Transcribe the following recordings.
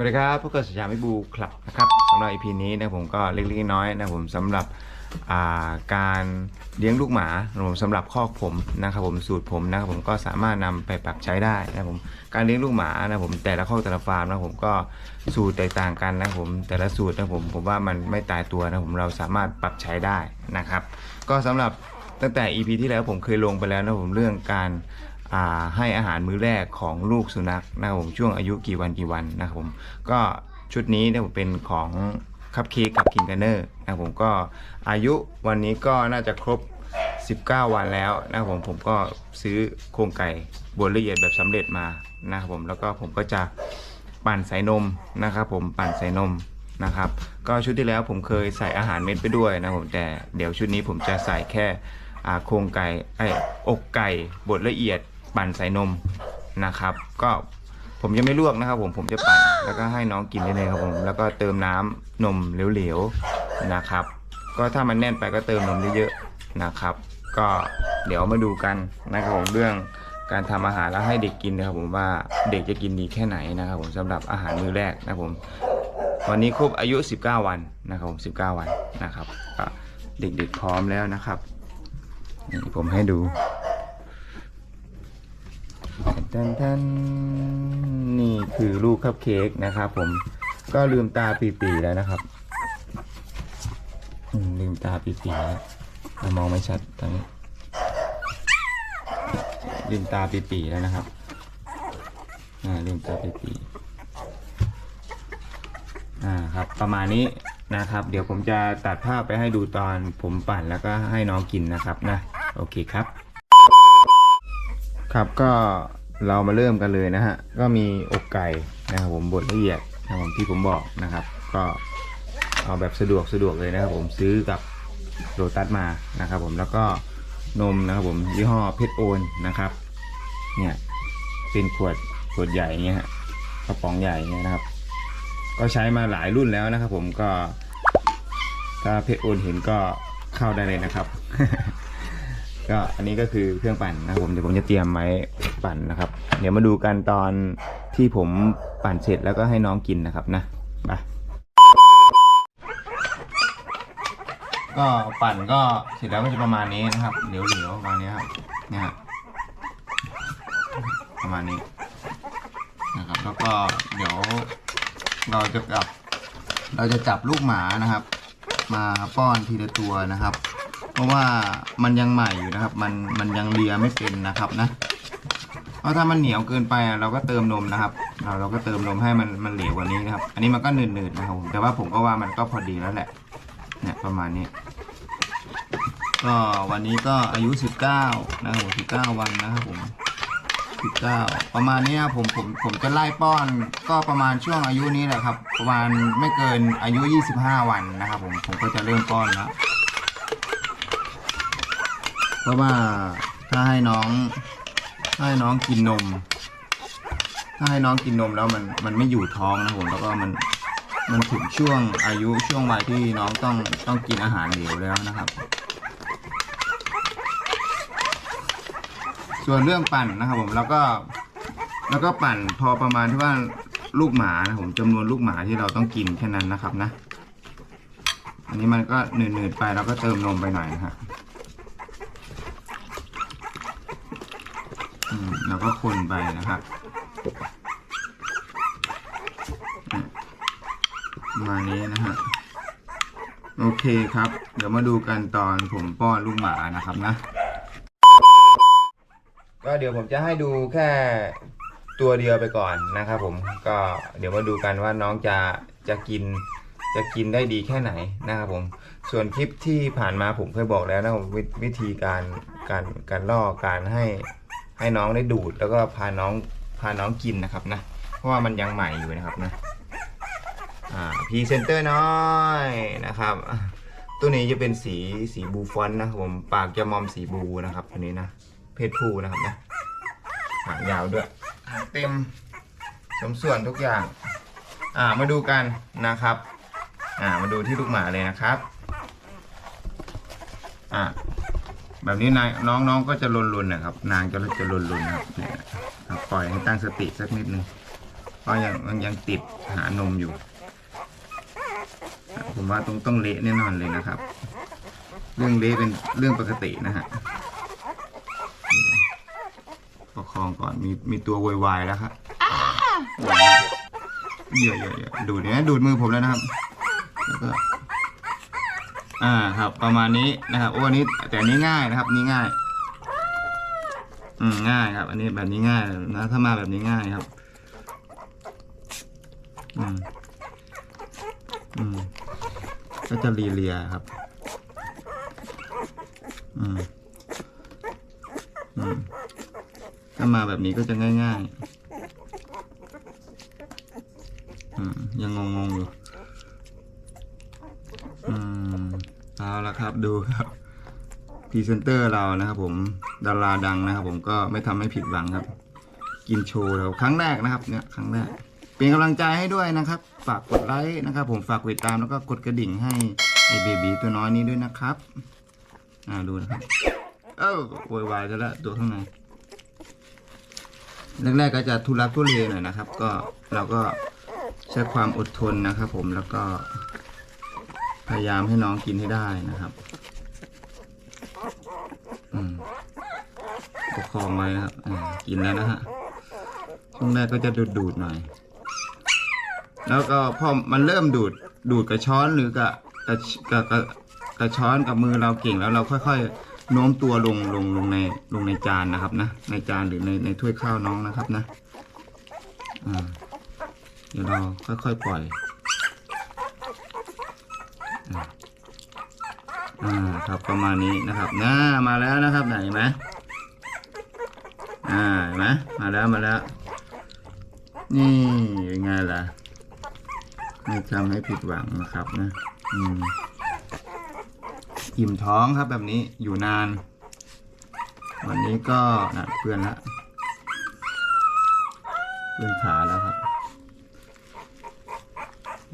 สวัสดีครับพวกเกิดสยามพิบูคลับนะครับสำหรับ EP นี้นะผมก็เล็กๆน้อยๆนะผมสำหรับาการเลี้ยงลูกหมาผมสำหรับคอกผมนะครับผมสูตรผมนะครับผมก็สามารถนำไปปรับใช้ได้นะครับผมการเลี้ยงลูกหมานะผมแต่ละคอกแต่ละฟาร์มนะผมก็สูตรแตกต่างกันนะครับผมแต่ละสูตรนะผมผมว่ามันไม่ตายตัวนะผมเราสามารถปรับใช้ได้นะครับ ก็สำหรับตั้งแต่ EP ที่แล้วผมเคยลงไปแล้วนะผมเรื่องการ ให้อาหารมื้อแรกของลูกสุนัขนะครับผมช่วงอายุกี่วันกี่วันนะครับผมก็ชุดนี้เนี่ยผมเป็นของคัพเค้กกับคิงกันเนอร์นะครับผมก็อายุวันนี้ก็น่าจะครบ 19 วันแล้วนะครับผมผมก็ซื้อโครงไก่บดละเอียดแบบสำเร็จมานะครับผมแล้วก็ผมก็จะปั่นใส่นมนะครับผมปั่นใส่นมนะครับก็ชุดที่แล้วผมเคยใส่อาหารเม็ดไปด้วยนะผมแต่เดี๋ยวชุดนี้ผมจะใส่แค่โครงไก่ไอ้อกไก่บดละเอียด ปั่นใส่นมนะครับ ก็ผมยังไม่ลวกนะครับ ผมผมจะปั่นแล้วก็ให้น้องกินได้เลยครับผมแล้วก็เติมน้ำนมเหลวๆนะครับ ก็ถ้ามันแน่นไปก็เติมนมเยอะๆนะครับ ก็เดี๋ยวมาดูกันนะครับผมเรื่องการทำอาหารแล้วให้เด็กกินนะครับ ผมว่าเด็กจะกินดีแค่ไหนนะครับ ผมสำหรับอาหารมื้อแรกนะครับผมวันนี้ครบอายุ 19 วันนะครับผม 19 วันนะครับเด็กๆพร้อมแล้วนะครับนี่ผมให้ดู แทนแทนนี่คือลูกคัพเค้กนะครับผมก็ลืมตาปีๆแล้วนะครับลืมตาปีๆแล้วมองไม่ชัดตอนนี้ ลืมตาปีๆแล้วนะครับอ่าลืมตาปีๆอ่าครับ ประมาณนี้นะครับ เดี๋ยวผมจะตัดภาพไปให้ดูตอนผมปั่นแล้วก็ให้น้องกินนะครับนะ โอเคครับ ครับก็ เรามาเริ่มกันเลยนะฮะ ก็มีอกไก่นะครับผมบดละเอียดนะครับผมที่ผมบอกนะครับ ก็เอาแบบสะดวกสะดวกเลยนะครับ ผมซื้อกับโรตัสมานะครับ ผมแล้วก็นมนะครับผมยี่ห้อเพชรโอนนะครับ เนี่ยเป็นขวดขวดใหญ่เงี้ยฮะกระป๋องใหญ่เงี้ยนะครับ ก็ใช้มาหลายรุ่นแล้วนะครับ ผมก็ถ้าเพชรโอนเห็นก็เข้าได้เลยนะครับ ก็อันนี้ก็คือเครื่องปั่นนะครับผมเดี๋ยวผมจะเตรียมไว้ปั่นนะครับ เดี๋ยวมาดูกันตอนที่ผมปั่นเสร็จแล้วก็ให้น้องกินนะครับนะไปก็ปั่นก็เสร็จแล้วก็จะประมาณนี้นะครับเหลวๆประมาณนี้ครับเนี่ยประมาณนี้นะครับ แล้วก็เดี๋ยวเราจะจับเราจะจับลูกหมานะครับ มาป้อนทีละตัวนะครับ เพราะว่ามันยังใหม่อยู่นะครับ มันมันยังเลียไม่เป็นนะครับนะเพราะถ้ามันเหนียวเกินไปอะเราก็เติมนมนะครับ เราเราก็เติมนมให้มันมันเหลวกว่านี้นะครับ อันนี้มันก็หนืดๆนะครับผมแต่ว่าผมก็ว่ามันก็พอดีแล้วแหละเนี่ยประมาณนี้ ก็วันนี้ก็อายุ 19 นะครับผม19 วันนะครับผม19ประมาณนี้นะผมผมผมจะไล่ป้อนก็ประมาณช่วงอายุนี้แหละครับ ประมาณไม่เกินอายุ 25 วันนะครับผมผมก็จะเริ่มป้อนแล้ว ราะว่าถ้าให้น้องถ้าให้น้องกินนม ถ้าให้น้องกินนมแล้วมันมันไม่อยู่ท้องนะผมแล้วก็มันมันถึงช่วงอายุช่วงวัยที่น้องต้องต้องกินอาหารเหลวแล้วนะครับ ส่วนเรื่องปั่นนะครับผมแล้วก็แล้วก็ปั่นพอประมาณที่ว่าลูกหมานะผมจำนวนลูกหมาที่เราต้องกินแค่นั้นนะครับนะ อันนี้มันก็หนืดๆไปเราก็เติมนมไปหน่อยนะฮะ อืม แล้วก็คนไปนะครับมานี้นะฮะโอเคครับ เดี๋ยวมาดูกันตอนผมป้อนลูกหมานะครับนะ ก็เดี๋ยวผมจะให้ดูแค่ตัวเดียวไปก่อนนะครับผมก็เดี๋ยวมาดูกันว่าน้องจะจะกินจะกินได้ดีแค่ไหนนะครับผม ส่วนคลิปที่ผ่านมาผมเคยบอกแล้วนะผมวิวิธีการการการล่อการให้ ให้น้องได้ดูดแล้วก็พาน้องพาน้องกินนะครับนะ เพราะว่ามันยังใหม่อยู่นะครับนะอ่าพรีเซนเตอร์น้อยนะครับ ตัวนี้จะเป็นสีสีบูฟอนนะครับผมปากจะมอมสีบูนะครับตัวนี้นะเพศผู้นะครับนะหางยาวด้วยหางเต็มสมส่วนทุกอย่าง อ่ามาดูกันนะครับ อ่ามาดูที่ลูกหมาเลยนะครับ อ่า แบบนี้นายน้องน้องก็จะลนๆนะครับ นางก็จะลนๆนะครับเนี่ยครับปล่อยให้ตั้งสติสักนิดนึงก็ยังยังยังติดหานมอยู่ ผมว่าต้องต้องเละแน่นอนเลยนะครับ เรื่องเละเป็นเรื่องปกตินะฮะประคองก่อนมีมีตัววายๆแล้วครับเยอะเยอะเยอะดูดเนี่ยดูดมือผมแล้วนะครับแล้วก็ อ่าครับประมาณนี้นะครับโอ้อันนี้แต่อันนี้ง่ายนะครับนี่ง่าย อืมง่ายครับ อันนี้แบบนี้ง่ายนะถ้ามาแบบนี้ง่ายครับอืมอืมก็จะรีเลียครับ อืมอืมถ้ามาแบบนี้ก็จะง่ายๆ อืมยังงงๆอยู่ ครับดูครับพรีเซนเตอร์เรานะครับผมดาราดังนะครับ ผมก็ไม่ทำให้ผิดหวังครับ กินโชว์เราครั้งแรกนะครับเนี่ยครั้งแรก เป็นกำลังใจให้ด้วยนะครับ ฝากกดไลค์นะครับ ผมฝากติดตามแล้วก็กดกระดิ่งให้ไอเบบีตัวน้อยนี้ด้วยนะครับ อ่าดูนะครับ เอ้าโวยวายจะละตัวข้างในแรกๆก็จะทุรักทุเลหน่อยนะครับ ก็เราก็ใช้ความอดทนนะครับ ผมแล้วก็ พยายามให้น้องกินให้ได้นะครับอประคองไว้นะครับกินแล้วนะฮะช่วงแรกก็จะดูดดูดๆหน่อย แล้วก็พอมันเริ่มดูดดูดกับช้อนหรือกับกับกับกับช้อนกับมือเราเก่งแล้วเราค่อยๆโน้มตัวลงลงลงในลงในจานนะครับนะ ในจานหรือในในถ้วยข้าวน้องนะครับนะอ่าเดี๋ยวเราค่อยๆปล่อย อ่า อ่าครับประมาณนี้นะครับน่ามาแล้วนะครับไหนไหมอ่าเห็นไหมมาแล้วมาแล้ว นี่ยังไงล่ะไม่ทำให้ผิดหวังนะครับนะอืมอิ่มท้องครับแบบนี้อยู่นาน วันนี้ก็นะเพื่อนละเพื่อนขาแล้วครับ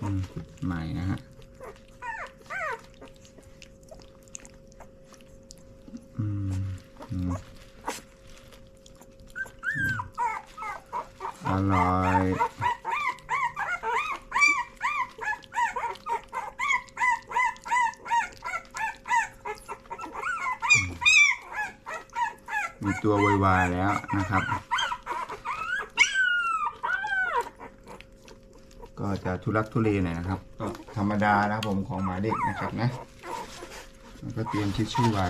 อืมใหม่นะฮะ อร่อยมีตัววายๆแล้วนะครับ ก็จะทุลักทุเลหน่อยนะครับ ก็ธรรมดานะครับผมของหมาเด็กนะครับนะแล้วก็เตรียมทิชชู่ไว้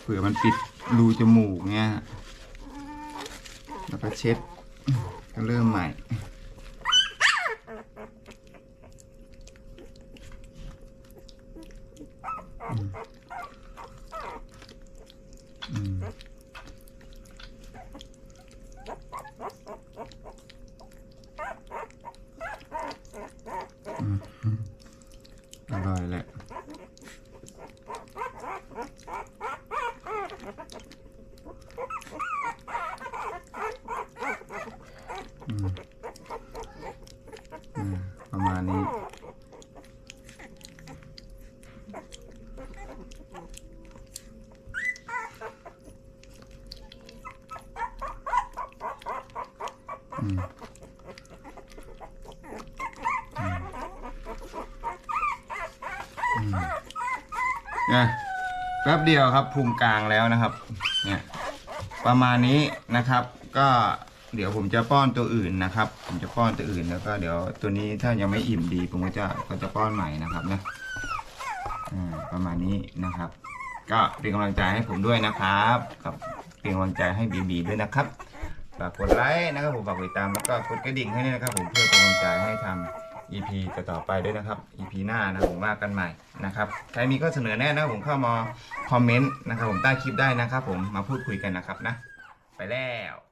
เผื่อมันปิดรูจมูกเนี่ย แล้วก็เช็ดก็เริ่มใหม่ อืมอืมอร่อยแหละ อืมอืม ประมาณนี้ อืมเนี่ยแป๊บเดียวครับพุงกลางแล้วนะครับ เนี่ย ประมาณนี้นะครับ ก็ เดี๋ยวผมจะป้อนตัวอื่นนะครับ ผมจะป้อนตัวอื่นแล้วก็เดี๋ยวตัวนี้ถ้ายังไม่อิ่มดีผมก็จะก็จะป้อนใหม่นะครับนะอ่าประมาณนี้นะครับ ก็เป็นกำลังใจให้ผมด้วยนะครับกับเป็นกำลังใจให้บีบีด้วยนะครับฝากกดไลค์นะครับผมฝากติดตามแล้วก็กดกระดิ่งให้ด้วยนะครับ ผมเพื่อเป็นกำลังใจให้ทำ EP ต่อๆไปด้วยนะครับ EP หน้านะผมว่ากันใหม่นะครับใครมีข้อเสนอแนะนะผมเข้ามาคอมเมนต์นะครับ ผมใต้คลิปได้นะครับ ผมมาพูดคุยกันนะครับนะ ไปแล้ว